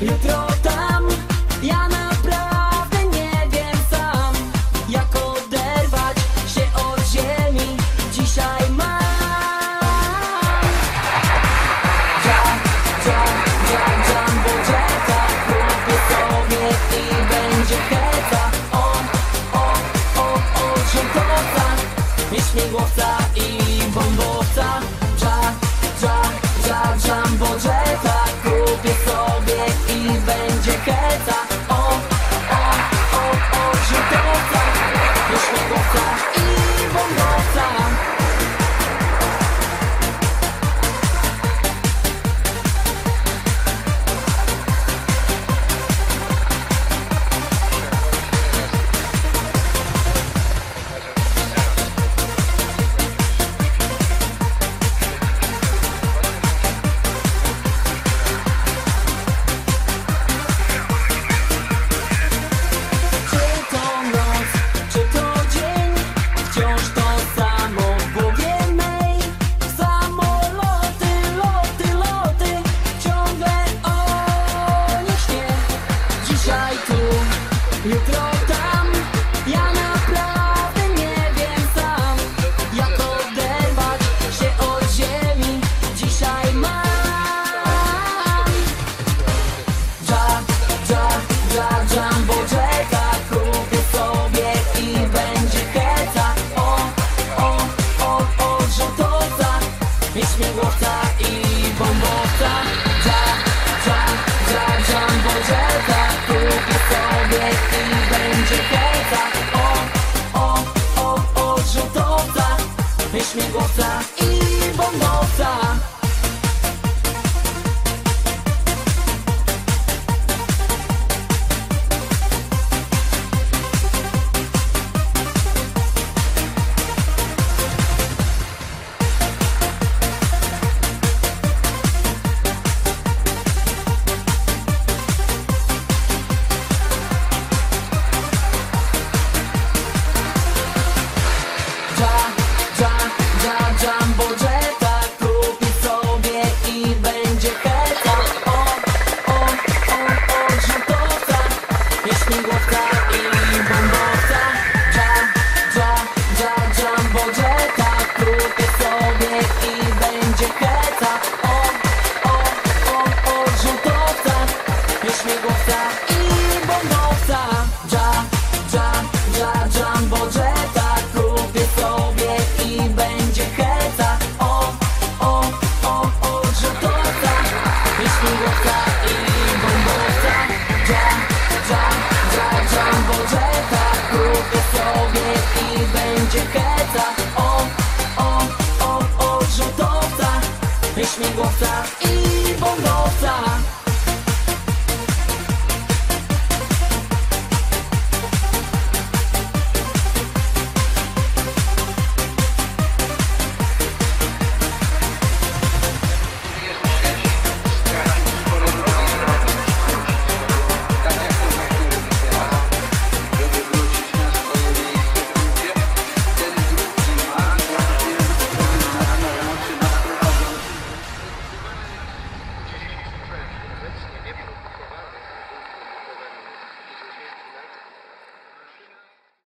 Jutro Eu tu e o o, rzutowca I bombowca. Dża, dża, dża, jumbo jetta Kupię sobie i będzie heca O, o, o, o, rzutowca I śmigłowca i bombowca. Dża, dża, dża, jumbo jetta Kupię sobie i będzie heca O, o, o, o, rzutowca I śmigłowca